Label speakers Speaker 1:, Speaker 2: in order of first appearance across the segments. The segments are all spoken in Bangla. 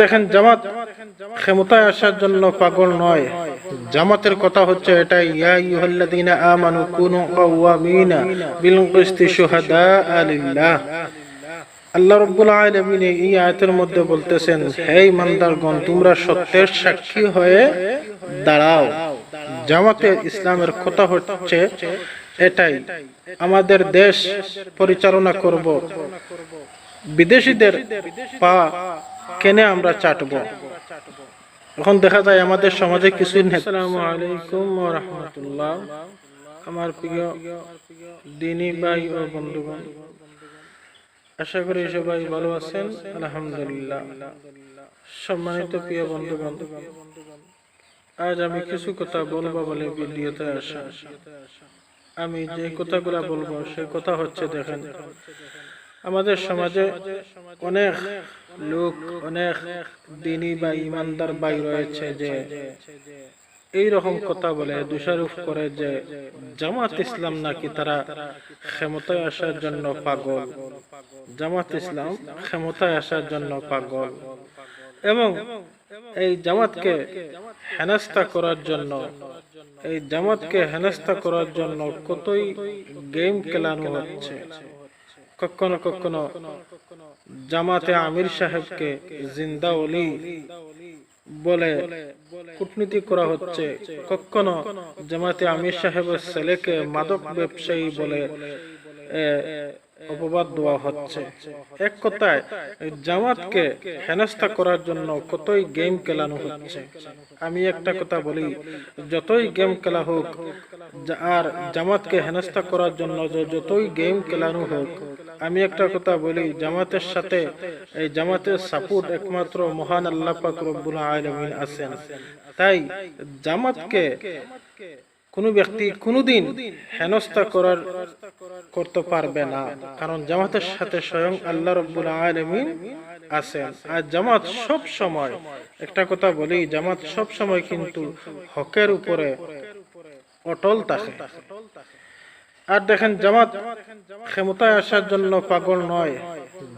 Speaker 1: দেখেন জামাত, ক্ষমতায় আসার জন্য পাগল নয়। জামাতের কথা হচ্ছে এটা ইয়া ইউহাল্লাযীনা আমানু কুনু কাওয়ামিনা বিল কিসতি শুহাদা লিল্লাহ আল্লাহ রাব্বুল আলামিন এই আয়াতের মধ্যে বলতেছেন, হে ইমানদারগণ, তোমরা সত্যের সাক্ষী হয়ে দাঁড়াও। জামাতে ইসলামের কথা হচ্ছে এটাই, আমাদের দেশ পরিচালনা করব। বিদেশিদের পা কেনে আমরা চাটব? এখন দেখা যায় আমাদের সমাজে কিছু আমার প্রিয় দিনী ভাই ও বন্ধুগণ, আশা করি সবাই ভালো আছেন, আলহামদুলিল্লাহ। সম্মানিত প্রিয় বন্ধুগণ, আজ আমি কিছু কথা বলব বলে ভিডিওতে আসা। আমি যে কথাগুলা বলব, সেই কথা হচ্ছে দেখেন আমাদের সমাজে অনেক লোক, অনেক দিনী বা ইমানদার ভাই রয়েছে যে এই রকম কথা বলে, দোষারোপ করে যে জামাত ইসলাম নাকি তারা ক্ষমতায় আসার জন্য পাগল। জামাত ইসলাম ক্ষমতায় আসার জন্য পাগল। এবং এই জামাতকে হেনস্থা করার জন্য, এই জামাতকে হেনস্থা করার জন্য কতই গেম খেলানো হচ্ছে। কখনো কখনো জামাতে আমির সাহেবকে জিন্দা অলি বলে কূটনীতি করা হচ্ছে। কখনো জামাতে আমির সাহেবের ছেলেকে মাদক ব্যবসায়ী বলে অপবাদ দেওয়া হচ্ছে। এক কথায় জামাতকে হেনস্থা করার জন্য কতই গেম খেলানো হচ্ছে। আমি একটা কথা বলি, যতই গেম খেলা হোক আর জামাতকে হেনস্থা করার জন্য যতই গেম খেলানো হোক, আমি একটা কথা বলি, জামাতের সাথে, এই জামাতের সাপোর্ট একমাত্র মহান আল্লাহ পাক রব্বুল আলামিন আছেন। তাই জামাতকে কোনো ব্যক্তি কোনোদিন হেনস্থা করার করতে পারবে না। কারণ জামাতের সাথে স্বয়ং আল্লাহ রব্বুল আলামিন আছেন। আর জামাত সব সময়, একটা কথা বলি, জামাত সব সময় কিন্তু হকের উপরে অটল থাকে। আর দেখেন, জামাত ক্ষমতায় আসার জন্য পাগল নয়।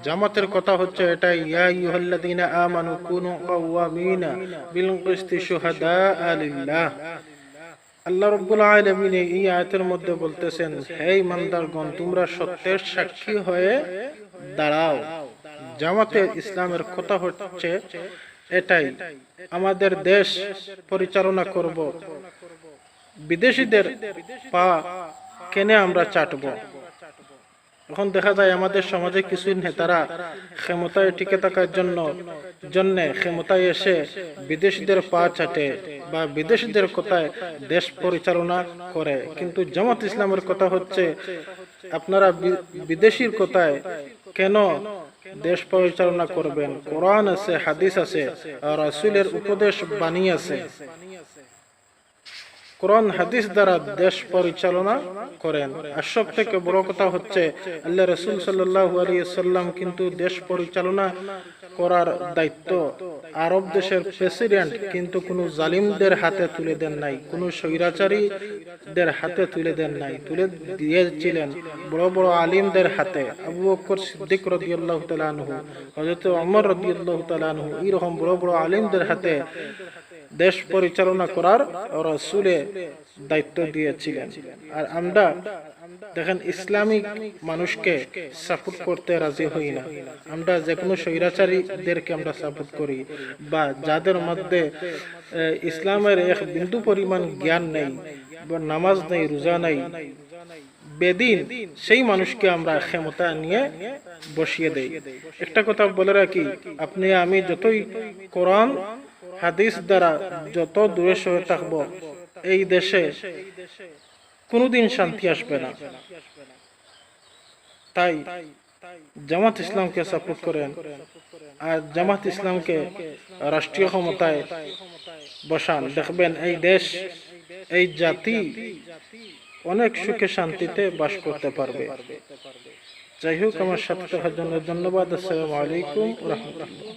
Speaker 1: জামাতের কথা হচ্ছে এটা, ইয়া ইউহাল্লাযীনা আমানু কুনু কাওয়ামিনা বিল কিসতি শুহাদা লিল্লাহ। আল্লাহ রব্বুল আলমিন এই আয়তের মধ্যে বলতেছেন, হে ইমানদারগণ, তোমরা সত্যের সাক্ষী হয়ে দাঁড়াও। জামাতে ইসলামের কথা হচ্ছে এটাই, আমাদের দেশ পরিচালনা করব। বিদেশিদের পা কেনে আমরা চাটব? এখন দেখা যায় আমাদের সমাজে কিছু নেতারা ক্ষমতায় টিকে থাকার জন্য, জন্যে ক্ষমতায় এসে বিদেশিদের পা চাটে বা বিদেশিদের কথায় দেশ পরিচালনা করে। কিন্তু জামাত ইসলামের কথা হচ্ছে, আপনারা বিদেশির কথায় কেন দেশ পরিচালনা করবেন? কোরআন আছে, হাদিস আছে, আর রাসূলের উপদেশ বাণী আছে। কোরআন, হাদিস দ্বারা দেশ পরিচালনা করেন। আর সব থেকে বড় কথা হচ্ছে, আল্লাহ রসুল সাল্লাহ সাল্লাম কিন্তু দেশ পরিচালনা করার দায়িত্ব। আরব দেশের প্রেসিডেন্ট কিন্তু কোনো জালিমদের হাতে তুলে দেন নাই, কোনো স্বৈরাচারীদের হাতে তুলে দেন নাই, তুলে দিয়েছিলেন বড় বড় আলিমদের হাতে। আবু বকর সিদ্দিক রদিয়াল্লাহ তালানহু হজরত অমর রদিয়াল্লাহ তালানহু এইরকম বড় বড় আলিমদের হাতে দেশ পরিচালনা করার রসুলে দায়িত্ব দিয়েছিলেন। আর আমরা দেখেন, ইসলামিক মানুষকে সাপোর্ট করতে রাজি হই না। আমরা যে কোনো স্বৈরাচারীদেরকে আমরা সাপোর্ট করি বা যাদের মধ্যে ইসলামের এক বিন্দু পরিমাণ জ্ঞান নেই বা নামাজ নেই, রোজা নেই, বেদিন সেই মানুষকে আমরা ক্ষমতা নিয়ে বসিয়ে দেই। একটা কথা বলে রাখি, আপনি, আমি যতই কোরআন হাদিস দ্বারা যত দূরে সরে থাকব, এই দেশে কোনোদিন শান্তি আসবে না। তাই জামাত ইসলামকে সাপোর্ট করেন আর জামাত ইসলামকে রাষ্ট্রীয় ক্ষমতায় বসান। দেখবেন এই দেশ, এই জাতি অনেক সুখে শান্তিতে বাস করতে পারবে। যাই হোক, আমার সাথে থাকার জন্য ধন্যবাদ। আসসালামু আলাইকুম রহমতুল্লাহ।